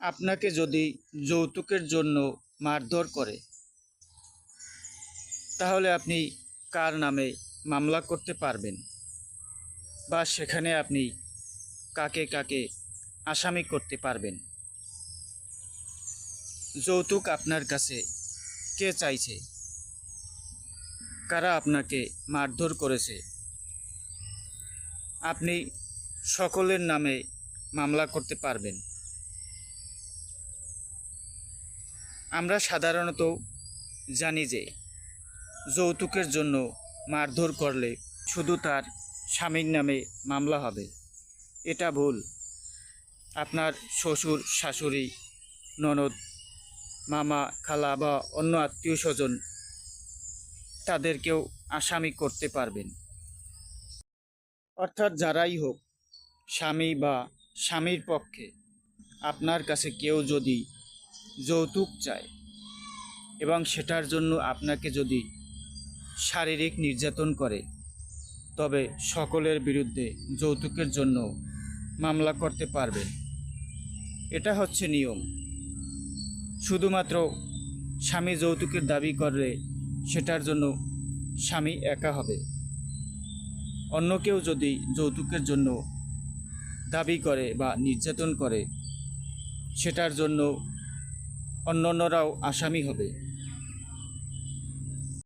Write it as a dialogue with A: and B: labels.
A: আপনাকে যদি যৌতুকের জন্য মারধর করে, তাহলে আপনি কার নামে মামলা করতে পারবেন? বা সেখানে আপনি কাকে কাকে আসামি করতে পারবেন? যৌতুক আপনার কাছে কে চাইছে? কারা আপনাকে মারধর করেছে? আপনি সকলের নামে মামলা করতে পারবেন। আমরা সাধারণত জানি যে যৌতুকের জন্য মারধর করলে শুধু তার স্বামীর নামে মামলা হবে। এটা ভুল। আপনার শ্বশুর, শাশুড়ি, ননদ, মামা, খালা বা অন্য আত্মীয় স্বজন তাদেরকেও আসামি করতে পারবেন। অর্থাৎ যারাই হোক, স্বামী বা স্বামীর পক্ষে আপনার কাছে কেউ যদি যৌতুক চায় এবং সেটার জন্য আপনাকে যদি শারীরিক নির্যাতন করে, তবে সকলের বিরুদ্ধে যৌতুকের জন্য মামলা করতে পারবেন। এটা হচ্ছে নিয়ম। শুধুমাত্র স্বামী যৌতুকের দাবি করলে সেটার জন্য স্বামী একা হবে। অন্য কেউ যদি যৌতুকের জন্য দাবি করে বা নির্যাতন করে, সেটার জন্য অন্যান্যরাও আসামি হবে।